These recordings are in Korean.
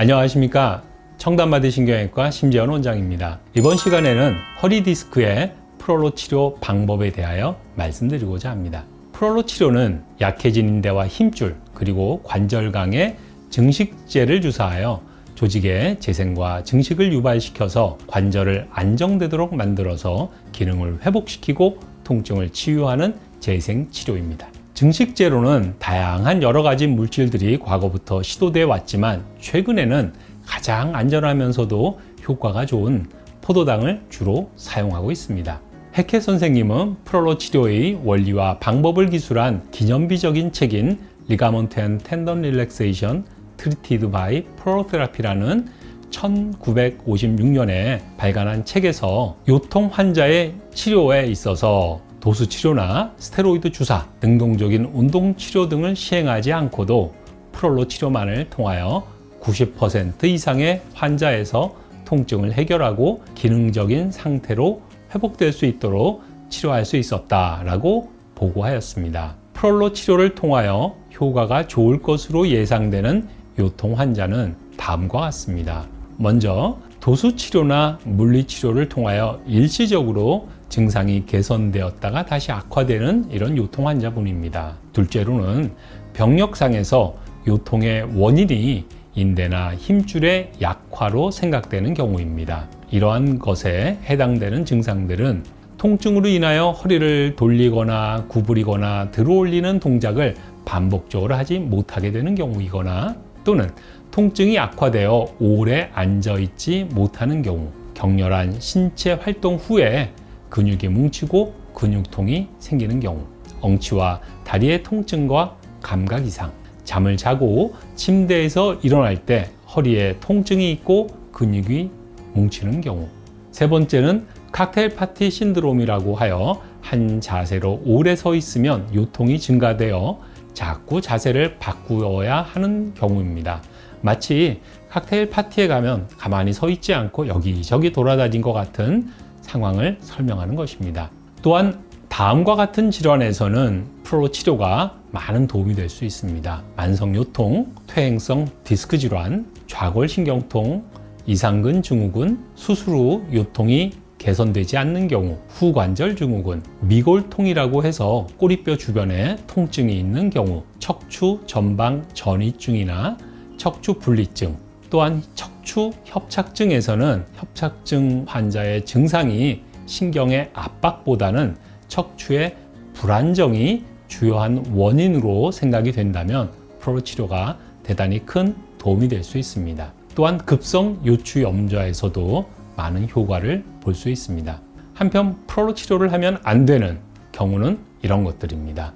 안녕하십니까. 청담마디 신경외과 심재현 원장입니다. 이번 시간에는 허리 디스크의 프롤로 치료 방법에 대하여 말씀드리고자 합니다. 프롤로 치료는 약해진 인대와 힘줄 그리고 관절강에 증식제를 주사하여 조직의 재생과 증식을 유발시켜서 관절을 안정되도록 만들어서 기능을 회복시키고 통증을 치유하는 재생 치료입니다. 증식제로는 다양한 여러 가지 물질들이 과거부터 시도돼 왔지만 최근에는 가장 안전하면서도 효과가 좋은 포도당을 주로 사용하고 있습니다. 해케 선생님은 프롤로 치료의 원리와 방법을 기술한 기념비적인 책인 리가먼트 앤 텐던 릴렉세이션 트리티드 바이 프로테라피라는 1956년에 발간한 책에서 요통 환자의 치료에 있어서 도수 치료나 스테로이드 주사, 능동적인 운동 치료 등을 시행하지 않고도 프롤로 치료만을 통하여 90% 이상의 환자에서 통증을 해결하고 기능적인 상태로 회복될 수 있도록 치료할 수 있었다라고 보고하였습니다. 프롤로 치료를 통하여 효과가 좋을 것으로 예상되는 요통 환자는 다음과 같습니다. 먼저 도수 치료나 물리 치료를 통하여 일시적으로 증상이 개선되었다가 다시 악화되는 이런 요통 환자분입니다. 둘째로는 병력상에서 요통의 원인이 인대나 힘줄의 약화로 생각되는 경우입니다. 이러한 것에 해당되는 증상들은 통증으로 인하여 허리를 돌리거나 구부리거나 들어올리는 동작을 반복적으로 하지 못하게 되는 경우이거나 또는 통증이 악화되어 오래 앉아 있지 못하는 경우, 격렬한 신체 활동 후에 근육이 뭉치고 근육통이 생기는 경우, 엉치와 다리의 통증과 감각 이상, 잠을 자고 침대에서 일어날 때 허리에 통증이 있고 근육이 뭉치는 경우. 세 번째는 칵테일 파티 신드롬이라고 하여 한 자세로 오래 서 있으면 요통이 증가되어 자꾸 자세를 바꾸어야 하는 경우입니다. 마치 칵테일 파티에 가면 가만히 서 있지 않고 여기저기 돌아다닌 것 같은 상황을 설명하는 것입니다. 또한 다음과 같은 질환에서는 프로 치료가 많은 도움이 될 수 있습니다. 만성 요통, 퇴행성 디스크 질환, 좌골신경통, 이상근 증후군, 수술 후 요통이 개선되지 않는 경우, 후관절 증후군, 미골통이라고 해서 꼬리뼈 주변에 통증이 있는 경우, 척추 전방 전이증이나 척추 분리증, 또한 척추 협착증에서는 협착증 환자의 증상이 신경의 압박보다는 척추의 불안정이 주요한 원인으로 생각이 된다면 프로 치료가 대단히 큰 도움이 될 수 있습니다. 또한 급성 요추 염좌에서도 많은 효과를 볼 수 있습니다. 한편 프로 치료를 하면 안 되는 경우는 이런 것들입니다.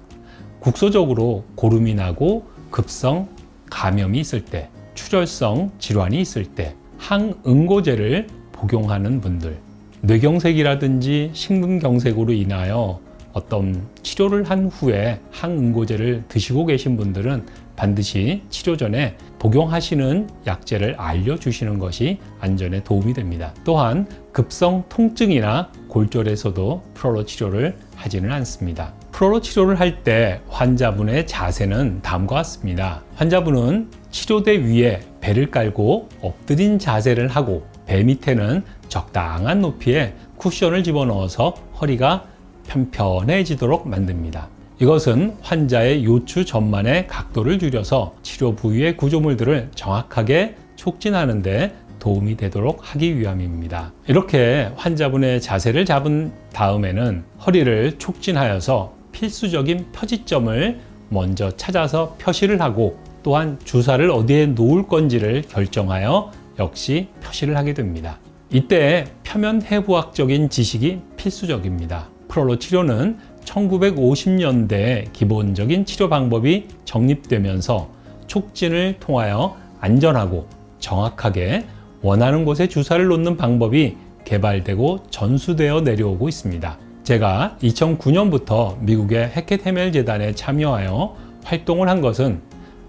국소적으로 고름이 나고 급성 감염이 있을 때, 출혈성 질환이 있을 때 항응고제를 복용하는 분들, 뇌경색이라든지 심근경색으로 인하여 어떤 치료를 한 후에 항응고제를 드시고 계신 분들은 반드시 치료 전에 복용하시는 약제를 알려주시는 것이 안전에 도움이 됩니다. 또한 급성 통증이나 골절에서도 프로로 치료를 하지는 않습니다. 프로로 치료를 할 때 환자분의 자세는 다음과 같습니다. 환자분은 치료대 위에 배를 깔고 엎드린 자세를 하고 배 밑에는 적당한 높이의 쿠션을 집어넣어서 허리가 편편해지도록 만듭니다. 이것은 환자의 요추 전만의 각도를 줄여서 치료 부위의 구조물들을 정확하게 촉진하는데 도움이 되도록 하기 위함입니다. 이렇게 환자분의 자세를 잡은 다음에는 허리를 촉진하여서 필수적인 표지점을 먼저 찾아서 표시를 하고 또한 주사를 어디에 놓을 건지를 결정하여 역시 표시를 하게 됩니다. 이때 표면 해부학적인 지식이 필수적입니다. 프롤로 치료는 1950년대 기본적인 치료 방법이 정립되면서 촉진을 통하여 안전하고 정확하게 원하는 곳에 주사를 놓는 방법이 개발되고 전수되어 내려오고 있습니다. 제가 2009년부터 미국의 해켓 헤멜 재단에 참여하여 활동을 한 것은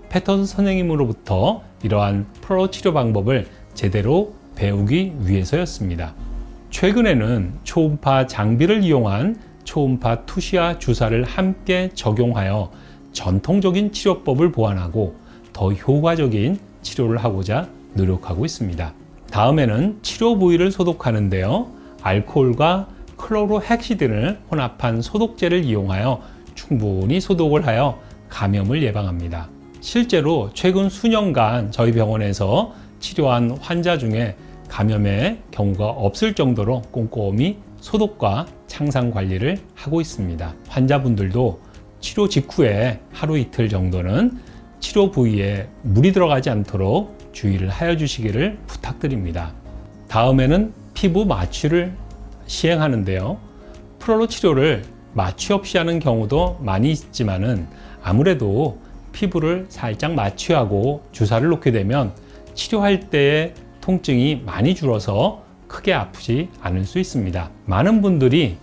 패턴 선생님으로부터 이러한 프로 치료 방법을 제대로 배우기 위해서였습니다. 최근에는 초음파 장비를 이용한 초음파 투시아 주사를 함께 적용하여 전통적인 치료법을 보완하고 더 효과적인 치료를 하고자 노력하고 있습니다. 다음에는 치료 부위를 소독하는데요. 알코올과 클로로헥시딘을 혼합한 소독제를 이용하여 충분히 소독을 하여 감염을 예방합니다. 실제로 최근 수년간 저희 병원에서 치료한 환자 중에 감염의 경우가 없을 정도로 꼼꼼히 소독과 창상 관리를 하고 있습니다. 환자분들도 치료 직후에 하루 이틀 정도는 치료 부위에 물이 들어가지 않도록 주의를 하여 주시기를 부탁드립니다. 다음에는 피부 마취를 시행하는데요. 프롤로 치료를 마취 없이 하는 경우도 많이 있지만은 아무래도 피부를 살짝 마취하고 주사를 놓게 되면 치료할 때의 통증이 많이 줄어서 크게 아프지 않을 수 있습니다. 많은 분들이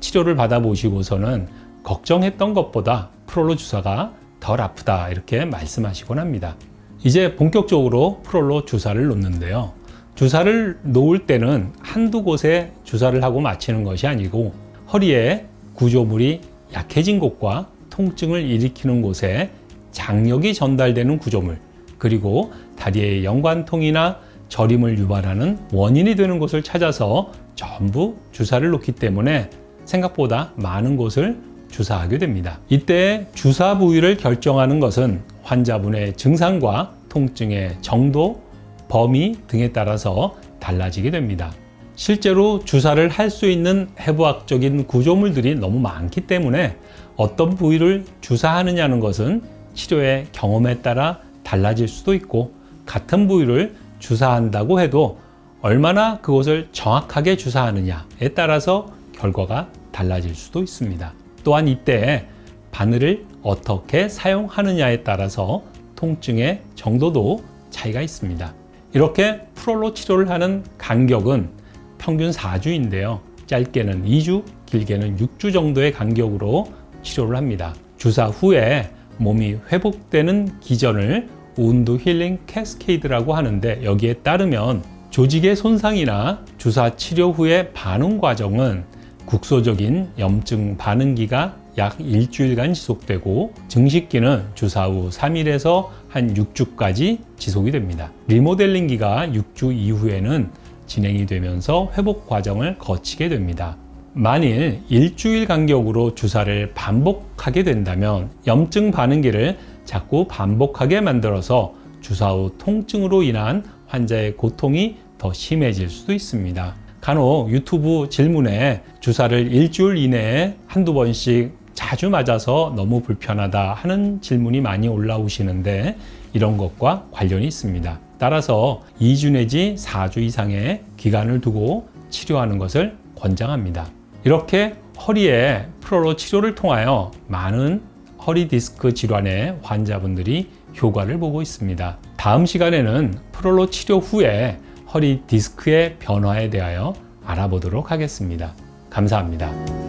치료를 받아보시고서는 걱정했던 것보다 프롤로 주사가 덜 아프다 이렇게 말씀하시곤 합니다. 이제 본격적으로 프롤로 주사를 놓는데요. 주사를 놓을 때는 한두 곳에 주사를 하고 마치는 것이 아니고 허리에 구조물이 약해진 곳과 통증을 일으키는 곳에 장력이 전달되는 구조물 그리고 다리의 연관통이나 저림을 유발하는 원인이 되는 곳을 찾아서 전부 주사를 놓기 때문에 생각보다 많은 곳을 주사하게 됩니다. 이때 주사 부위를 결정하는 것은 환자분의 증상과 통증의 정도, 범위 등에 따라서 달라지게 됩니다. 실제로 주사를 할 수 있는 해부학적인 구조물들이 너무 많기 때문에 어떤 부위를 주사하느냐는 것은 치료의 경험에 따라 달라질 수도 있고 같은 부위를 주사한다고 해도 얼마나 그곳을 정확하게 주사하느냐에 따라서 결과가 달라질 수도 있습니다. 또한 이때 바늘을 어떻게 사용하느냐에 따라서 통증의 정도도 차이가 있습니다. 이렇게 프롤로 치료를 하는 간격은 평균 4주인데요. 짧게는 2주, 길게는 6주 정도의 간격으로 치료를 합니다. 주사 후에 몸이 회복되는 기전을 운드 힐링 캐스케이드라고 하는데 여기에 따르면 조직의 손상이나 주사 치료 후의 반응 과정은 국소적인 염증 반응기가 약 일주일간 지속되고 증식기는 주사 후 3일에서 한 6주까지 지속이 됩니다. 리모델링기가 6주 이후에는 진행이 되면서 회복 과정을 거치게 됩니다. 만일 일주일 간격으로 주사를 반복하게 된다면 염증 반응기를 자꾸 반복하게 만들어서 주사 후 통증으로 인한 환자의 고통이 더 심해질 수도 있습니다. 간혹 유튜브 질문에 주사를 일주일 이내에 한두 번씩 자주 맞아서 너무 불편하다 하는 질문이 많이 올라오시는데 이런 것과 관련이 있습니다. 따라서 2주 내지 4주 이상의 기간을 두고 치료하는 것을 권장합니다. 이렇게 허리에 프로로 치료를 통하여 많은 허리 디스크 질환의 환자분들이 효과를 보고 있습니다. 다음 시간에는 프롤로 치료 후에 허리 디스크의 변화에 대하여 알아보도록 하겠습니다. 감사합니다.